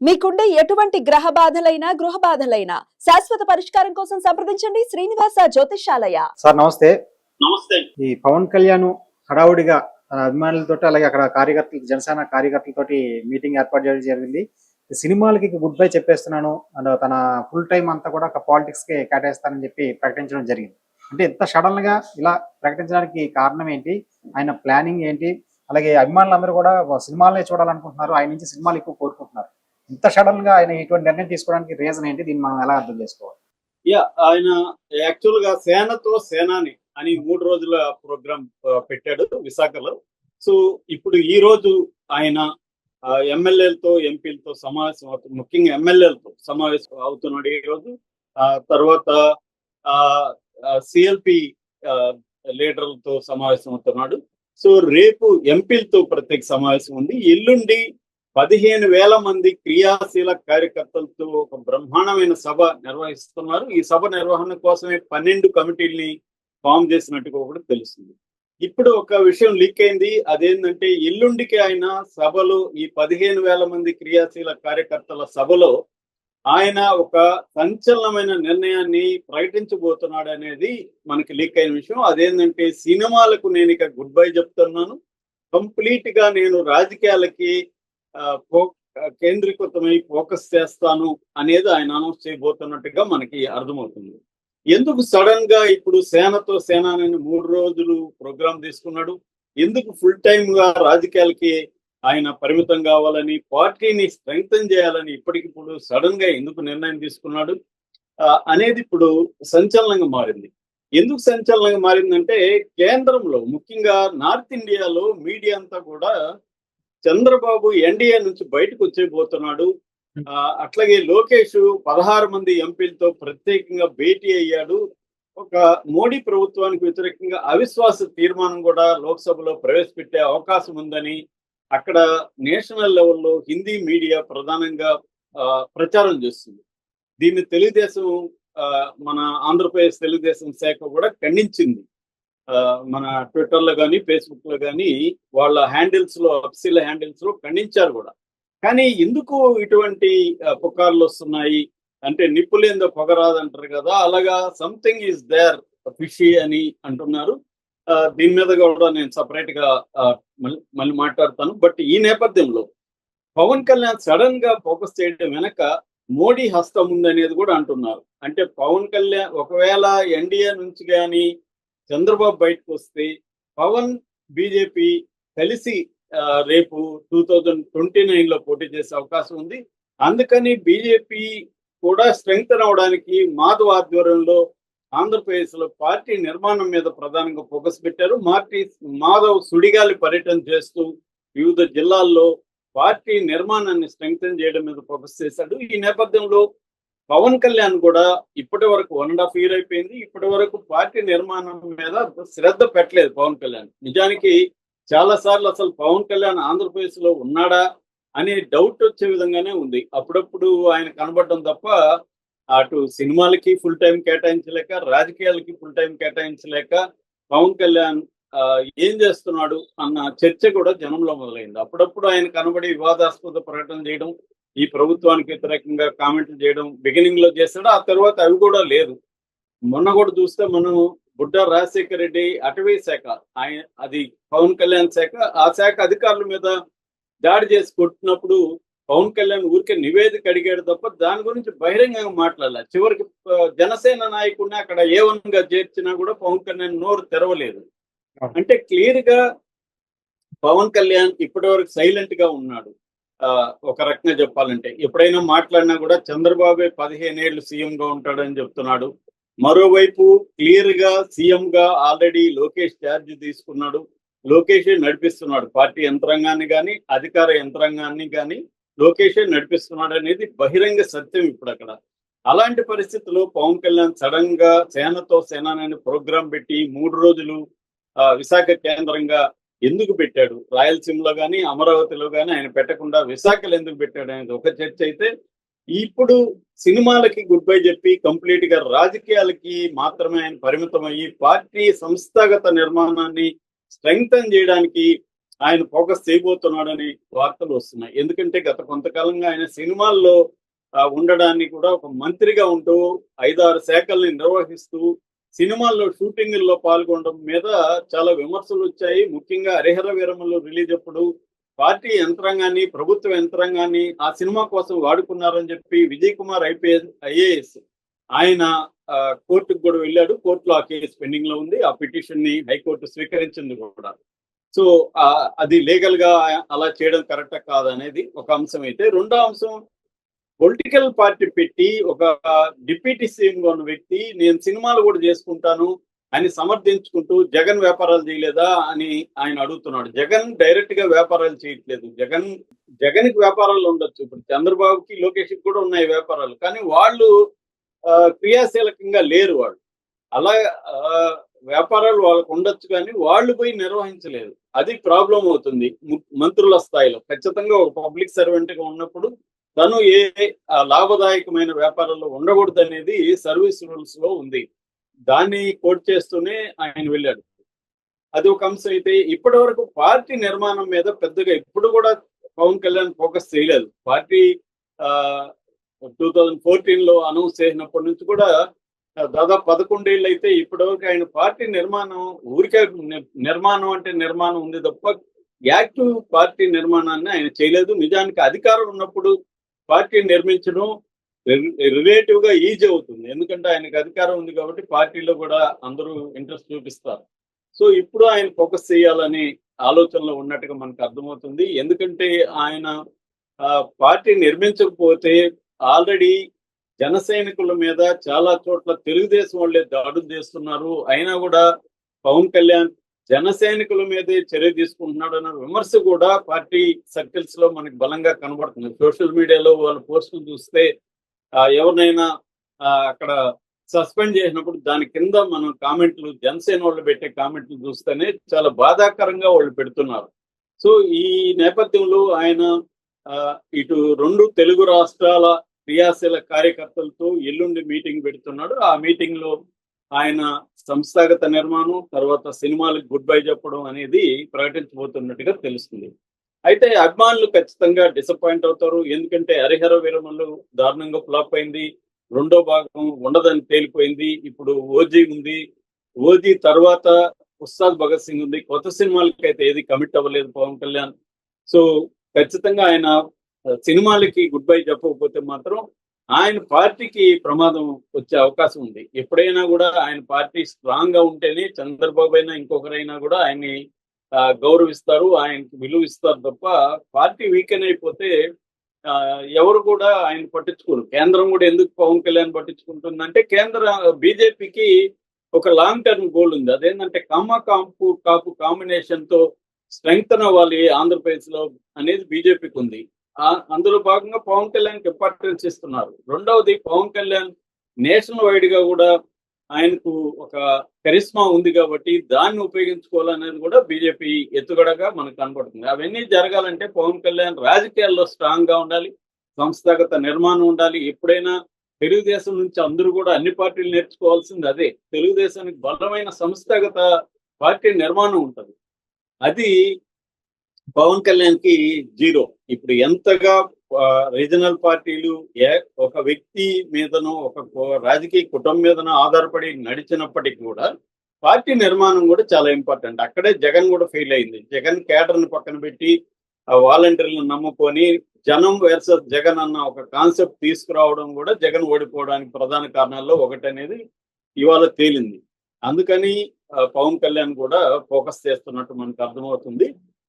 మీకుండే ఎటువంటి గ్రహ బాధలైనా గృహ బాధలైనా శాశ్వత పరిష్కారం కోసం సంప్రదించండి శ్రీనివాస జ్యోతిషాలయ సార్ నమస్తే. నమస్తే. ఈ పవన్ కళ్యాణ్ హడావుడిగా తన అభిమానులతో అలాగే అక్కడ కార్యకర్తలు జనసేన కార్యకర్తలతోటి మీటింగ్ ఏర్పాటు చేయడం జరిగింది. సినిమాలకి గుడ్ బై చెప్పేస్తున్నాను. అండ్ తన ఫుల్ టైం అంతా కూడా ఒక పాలిటిక్స్కి కేటాయిస్తానని చెప్పి ప్రకటించడం జరిగింది. అంటే ఇంత సడన్గా ఇలా ప్రకటించడానికి కారణం ఏంటి? ఆయన ప్లానింగ్ ఏంటి? అలాగే అభిమానులందరూ కూడా సినిమాలనే చూడాలనుకుంటున్నారు. ఆయన నుంచి సినిమాలు ఎక్కువ కోరుకుంటున్నారు. ఇంత సడన్గా ఆయన ఇటువంటి నిర్ణయం తీసుకోవడానికి రీజన్ ఏంటి? దీన్ని మనం ఎలా అర్థం చేసుకోవాలి? యా ఆయన యాక్చువల్గా సేనతో సేనాని అని మూడు రోజుల ప్రోగ్రామ్ పెట్టాడు విశాఖలో. సో ఇప్పుడు ఈ రోజు ఆయన ఎమ్మెల్యేలతో ఎంపీలతో సమావేశం అవుతుంది ముఖ్యంగా ఎమ్మెల్యేలతో సమావేశం అవుతున్నాడు ఈ రోజు. ఆ తర్వాత సిఎల్పి లీడర్లతో సమావేశం అవుతున్నాడు. సో రేపు ఎంపీలతో ప్రత్యేక సమావేశం ఉంది. ఎల్లుండి పదిహేను వేల మంది క్రియాశీల కార్యకర్తలతో ఒక బ్రహ్మాండమైన సభ నిర్వహిస్తున్నారు. ఈ సభ నిర్వహణ కోసమే పన్నెండు కమిటీల్ని ఫామ్ చేసినట్టుగా కూడా తెలుస్తుంది. ఇప్పుడు ఒక విషయం లీక్ అయింది. అదేంటంటే ఎల్లుండికి ఆయన సభలో ఈ పదిహేను వేల మంది క్రియాశీల కార్యకర్తల సభలో ఆయన ఒక సంచలనమైన నిర్ణయాన్ని ప్రకటించబోతున్నాడు అనేది మనకి లీక్ అయిన విషయం. అదేంటంటే సినిమాలకు నేను ఇక గుడ్ బై చెప్తున్నాను. కంప్లీట్గా నేను రాజకీయాలకి కేంద్రీకృతమై ఫోకస్ చేస్తాను అనేది ఆయన అనౌన్స్ చేయబోతున్నట్టుగా మనకి అర్థమవుతుంది. ఎందుకు సడన్గా ఇప్పుడు సేనతో సేనాని మూడు రోజులు ప్రోగ్రాం తీసుకున్నాడు? ఎందుకు ఫుల్ టైమ్గా రాజకీయాలకి ఆయన పరిమితం కావాలని పార్టీని స్ట్రెంగ్తన్ చేయాలని ఇప్పటికిప్పుడు సడన్గా ఎందుకు నిర్ణయం తీసుకున్నాడు? అనేది ఇప్పుడు సంచలనంగా మారింది. ఎందుకు సంచలనంగా మారిందంటే కేంద్రంలో ముఖ్యంగా నార్త్ ఇండియాలో మీడియా అంతా కూడా చంద్రబాబు ఎన్డీఏ నుంచి బయటకు వచ్చేపోతున్నాడు అట్లాగే లోకేష్ పదహారు మంది ఎంపీలతో ప్రత్యేకంగా భేటీ అయ్యాడు. ఒక మోడీ ప్రభుత్వానికి వ్యతిరేకంగా అవిశ్వాస తీర్మానం కూడా లోక్సభలో ప్రవేశపెట్టే అవకాశం ఉందని అక్కడ నేషనల్ లెవెల్లో హిందీ మీడియా ప్రధానంగా ప్రచారం చేస్తుంది. దీన్ని తెలుగుదేశం మన ఆంధ్రప్రదేశ్ తెలుగుదేశం శాఖ కూడా ఖండించింది. మన ట్విట్టర్లో కానీ ఫేస్బుక్లో కానీ వాళ్ళ హ్యాండిల్స్లో అఫీషియల్ హ్యాండిల్స్లో ఖండించారు కూడా. కానీ ఎందుకు ఇటువంటి పుకార్లు వస్తున్నాయి? అంటే నిప్పులేందో పొగరాదు అంటారు కదా అలాగా సంథింగ్ ఈజ్ దేర్ ఫిషీ అని అంటున్నారు. దీని మీద కూడా నేను సపరేట్గా మళ్ళీ మాట్లాడతాను. బట్ ఈ నేపథ్యంలో పవన్ కళ్యాణ్ సడన్గా ఫోకస్ చేయడం వెనక మోడీ హస్తం ఉందనేది కూడా అంటున్నారు. అంటే పవన్ కళ్యాణ్ ఒకవేళ ఎన్డీఏ నుంచి కానీ చంద్రబాబు బయటకు వస్తే పవన్ బీజేపీ కలిసి రేపు టూ థౌజండ్ ట్వంటీ నైన్లో పోటీ చేసే అవకాశం ఉంది. అందుకని బీజేపీ కూడా స్ట్రెంగ్త్ అవడానికి మాధవ్ ఆధ్వర్యంలో ఆంధ్రప్రదేశ్లో పార్టీ నిర్మాణం మీద ప్రధానంగా ఫోకస్ పెట్టారు. మార్టీ మాధవ్ సుడిగాలి పర్యటన చేస్తూ వివిధ జిల్లాల్లో పార్టీ నిర్మాణాన్ని స్ట్రెంగ్తన్ చేయడం మీద ఫోకస్ చేశాడు. ఈ నేపథ్యంలో పవన్ కళ్యాణ్ కూడా ఇప్పటి వరకు వన్ అండ్ హాఫ్ ఇయర్ అయిపోయింది. ఇప్పటి వరకు పార్టీ నిర్మాణం మీద శ్రద్ధ పెట్టలేదు పవన్ కళ్యాణ్. నిజానికి చాలా సార్లు అసలు పవన్ కళ్యాణ్ ఆంధ్రప్రదేశ్లో ఉన్నాడా అనే డౌట్ వచ్చే విధంగానే ఉంది. అప్పుడప్పుడు ఆయన కనబడడం తప్ప అటు సినిమాలకి ఫుల్ టైం కేటాయించలేక రాజకీయాలకి ఫుల్ టైం కేటాయించలేక పవన్ కళ్యాణ్ ఏం చేస్తున్నాడు అన్న చర్చ కూడా జనంలో మొదలైంది. అప్పుడప్పుడు ఆయన కనబడి వివాదాస్పద ప్రకటన చేయడం ఈ ప్రభుత్వానికి వ్యతిరేకంగా కామెంట్లు చేయడం బిగినింగ్లో చేస్తాడు ఆ తర్వాత అవి కూడా లేదు. మొన్న కూడా చూస్తే మనం బుడ్డ రాజశేఖర రెడ్డి అటవీ శాఖ ఆయన అది పవన్ కళ్యాణ్ శాఖ ఆ శాఖ అధికారుల మీద దాడి చేసి కొట్టినప్పుడు పవన్ కళ్యాణ్ ఊరికే నివేదిక అడిగాడు తప్ప దాని గురించి బహిరంగంగా మాట్లాడాల. చివరికి జనసేన నాయకుడిని అక్కడ ఏ గా చేర్చినా కూడా పవన్ కళ్యాణ్ నోరు తెరవలేదు. అంటే క్లియర్గా పవన్ కళ్యాణ్ ఇప్పటి వరకు సైలెంట్గా ఉన్నాడు. ఒక రకంగా చెప్పాలంటే ఎప్పుడైనా మాట్లాడినా కూడా చంద్రబాబే పదిహేనేళ్ళు సీఎం గా ఉంటాడని చెప్తున్నాడు. మరోవైపు క్లియర్గా సీఎం గా ఆల్రెడీ లోకేష్ ఛార్జ్ తీసుకున్నాడు. లోకేషే నడిపిస్తున్నాడు. పార్టీ యంత్రాంగాన్ని కానీ అధికార యంత్రాంగాన్ని కానీ లోకేషే నడిపిస్తున్నాడు అనేది బహిరంగ సత్యం ఇప్పుడు అక్కడ. అలాంటి పరిస్థితుల్లో పవన్ కళ్యాణ్ సడన్గా సేనతో సేనాని ప్రోగ్రాం పెట్టి మూడు రోజులు విశాఖ కేంద్రంగా ఎందుకు పెట్టాడు? రాయలసీమలో కానీ అమరావతిలో కానీ ఆయన పెట్టకుండా విశాఖలు ఎందుకు పెట్టాడు అనేది ఒక చర్చ అయితే ఇప్పుడు సినిమాలకి గుడ్ బై చెప్పి కంప్లీట్గా రాజకీయాలకి మాత్రమే ఆయన పరిమితం అయ్యి పార్టీ సంస్థాగత నిర్మాణాన్ని స్ట్రెంగ్తన్ చేయడానికి ఆయన ఫోకస్ చేయబోతున్నాడని వార్తలు వస్తున్నాయి. ఎందుకంటే గత కొంతకాలంగా ఆయన సినిమాల్లో ఉండడాన్ని కూడా ఒక మంత్రిగా ఉంటూ ఐదారు శాఖల్ని నిర్వహిస్తూ సినిమాల్లో షూటింగ్ల్లో పాల్గొనడం మీద చాలా విమర్శలు వచ్చాయి. ముఖ్యంగా హరిహర వీరములు రిలీజ్ అప్పుడు పార్టీ యంత్రాంగాన్ని ప్రభుత్వ యంత్రాంగాన్ని ఆ సినిమా కోసం వాడుకున్నారని చెప్పి విజయ్ కుమార్ ఐపీఎస్ ఐఏఎస్ ఆయన కోర్టుకు కూడా వెళ్ళాడు. కోర్టులో ఆ కేసు పెండింగ్లో ఉంది. ఆ పిటిషన్ని హైకోర్టు స్వీకరించింది కూడా. సో అది లీగల్గా అలా చేయడం కరెక్ట్ కాదనేది ఒక అంశం అయితే. రెండో అంశం పొలిటికల్ పార్టీ పెట్టి ఒక డిప్యూటీ సీఎం ఉన్న వ్యక్తి నేను సినిమాలు కూడా చేసుకుంటాను అని సమర్థించుకుంటూ జగన్ వ్యాపారాలు చేయలేదా అని ఆయన అడుగుతున్నాడు. జగన్ డైరెక్ట్గా వ్యాపారాలు చేయట్లేదు. జగన్ జగన్కి వ్యాపారాలు ఉండొచ్చు. ఇప్పుడు చంద్రబాబుకి లోకేష్ కూడా ఉన్నాయి వ్యాపారాలు. కానీ వాళ్ళు ఆ, క్రియాశీలకంగా లేరు వాళ్ళు. అలా ఆ, వ్యాపారాలు వాళ్ళకు ఉండొచ్చు కానీ వాళ్ళు పోయి నిర్వహించలేదు. అది ప్రాబ్లం అవుతుంది. మంత్రుల స్థాయిలో. ఖచ్చితంగా ఒక పబ్లిక్ సర్వెంట్గా ఉన్నప్పుడు తను ఏ లాభదాయకమైన వ్యాపారాల్లో ఉండకూడదు అనేది సర్వీస్ రూల్స్లో ఉంది. దాన్ని కోట్ చేస్తూనే ఆయన వెళ్ళాడు. అది ఒక అంశం అయితే ఇప్పటి వరకు పార్టీ నిర్మాణం మీద పెద్దగా ఇప్పుడు కూడా పవన్ కళ్యాణ్ ఫోకస్ చేయలేదు. పార్టీ టూ థౌజండ్ ఫోర్టీన్లో అనౌన్స్ చేసినప్పటి నుంచి కూడా దాదాపు పదకొండేళ్ళు అయితే ఇప్పటివరకు ఆయన పార్టీ నిర్మాణం ఊరికే నిర్మాణం అంటే నిర్మాణం ఉంది తప్ప యాక్టివ్ పార్టీ నిర్మాణాన్ని ఆయన చేయలేదు. నిజానికి అధికారం ఉన్నప్పుడు పార్టీ నిర్మించడం రిలేటివ్గా ఈజీ అవుతుంది. ఎందుకంటే ఆయనకు అధికారం ఉంది కాబట్టి పార్టీలో కూడా అందరూ ఇంట్రెస్ట్ చూపిస్తారు. సో ఇప్పుడు ఆయన ఫోకస్ చేయాలని ఆలోచనలో ఉన్నట్టుగా మనకు అర్థమవుతుంది. ఎందుకంటే ఆయన ఆ, పార్టీ నిర్మించకపోతే ఆల్రెడీ జన సైనికుల మీద చాలా చోట్ల తెలుగుదేశం వాళ్ళే దాడులు చేస్తున్నారు. అయినా కూడా పవన్ కళ్యాణ్ జన సైనికుల మీదే చర్య తీసుకుంటున్నాడు అన్న విమర్శ కూడా పార్టీ సర్కిల్స్లో మనకి బలంగా కనబడుతుంది. సోషల్ మీడియాలో వాళ్ళ పోస్టులు చూస్తే ఎవరినైనా ఆ, అక్కడ సస్పెండ్ చేసినప్పుడు దాని కింద మనం కామెంట్లు జనసేన వాళ్ళు పెట్టే కామెంట్లు చూస్తేనే చాలా బాధాకరంగా వాళ్ళు పెడుతున్నారు. సో ఈ నేపథ్యంలో ఆయన ఆ, ఇటు రెండు తెలుగు రాష్ట్రాల క్రియాశీల కార్యకర్తలతో ఎల్లుండి మీటింగ్ పెడుతున్నాడు. ఆ మీటింగ్లో ఆయన సంస్థాగత నిర్మాణం తర్వాత సినిమాలకు గుడ్ బై చెప్పడం అనేది ప్రకటించబోతున్నట్టుగా తెలుస్తుంది. అయితే అభిమానులు ఖచ్చితంగా డిసప్పాయింట్ అవుతారు. ఎందుకంటే హరిహర విరమలు దారుణంగా ఫ్లాప్ అయింది. రెండో భాగం ఉండదని తేలిపోయింది. ఇప్పుడు ఓజీ ఉంది. ఓజీ తర్వాత ఉస్తాద్ భగత్ సింగ్ ఉంది. కొత్త సినిమాలకి అయితే ఏది కమిట్ అవ్వలేదు పవన్ కళ్యాణ్. సో ఖచ్చితంగా ఆయన సినిమాలకి గుడ్ బై చెప్పకపోతే మాత్రం ఆయన పార్టీకి ప్రమాదం వచ్చే అవకాశం ఉంది. ఎప్పుడైనా కూడా ఆయన పార్టీ స్ట్రాంగ్గా ఉంటేనే చంద్రబాబు అయినా ఇంకొకరైనా కూడా ఆయన్ని గౌరవిస్తారు ఆయనకి విలువ ఇస్తారు తప్ప పార్టీ వీకెన్ అయిపోతే ఆ, ఎవరు కూడా ఆయన పట్టించుకోరు. కేంద్రం కూడా ఎందుకు పవన్ కళ్యాణ్ పట్టించుకుంటుందంటే కేంద్ర బీజేపీకి ఒక లాంగ్ టర్మ్ గోల్ ఉంది. అదేంటంటే కమ్మ కాంపు కాపు కాంబినేషన్తో స్ట్రెంగ్త్ అవ్వాలి ఆంధ్రప్రదేశ్లో అనేది బీజేపీకి ఉంది. అందులో భాగంగా పవన్ కళ్యాణ్కి ఇంపార్టెన్స్ ఇస్తున్నారు రెండవది పవన్ కళ్యాణ్ నేషనల్ వైడ్గా కూడా ఆయనకు ఒక కరిస్మా ఉంది కాబట్టి దాన్ని ఉపయోగించుకోవాలనేది కూడా బీజేపీ ఎత్తుగడగా మనకు కనబడుతుంది. అవన్నీ జరగాలంటే పవన్ కళ్యాణ్ రాజకీయాల్లో స్ట్రాంగ్గా ఉండాలి సంస్థాగత నిర్మాణం ఉండాలి. ఎప్పుడైనా తెలుగుదేశం నుంచి అందరూ కూడా అన్ని పార్టీలు నేర్చుకోవాల్సింది అదే. తెలుగుదేశానికి బలమైన సంస్థాగత పార్టీ నిర్మాణం ఉంటుంది. అది పవన్ కళ్యాణ్కి జీరో. ఇప్పుడు ఎంతగా రీజనల్ పార్టీలు ఒక వ్యక్తి మీదనో ఒక రాజకీయ కుటుంబం మీదనో ఆధారపడి నడిచినప్పటికీ కూడా పార్టీ నిర్మాణం కూడా చాలా ఇంపార్టెంట్. అక్కడే జగన్ కూడా ఫెయిల్ అయింది. జగన్ కేడర్ పక్కన పెట్టి ఆ వాలంటీర్లను నమ్ముకొని జనం వర్సెస్ జగన్ అన్న ఒక కాన్సెప్ట్ తీసుకురావడం కూడా జగన్ ఓడిపోవడానికి ప్రధాన కారణాల్లో ఒకటి అనేది ఇవాళ తేలింది. అందుకని పవన్ కళ్యాణ్ కూడా ఫోకస్ చేస్తున్నట్టు మనకు అర్థమవుతుంది.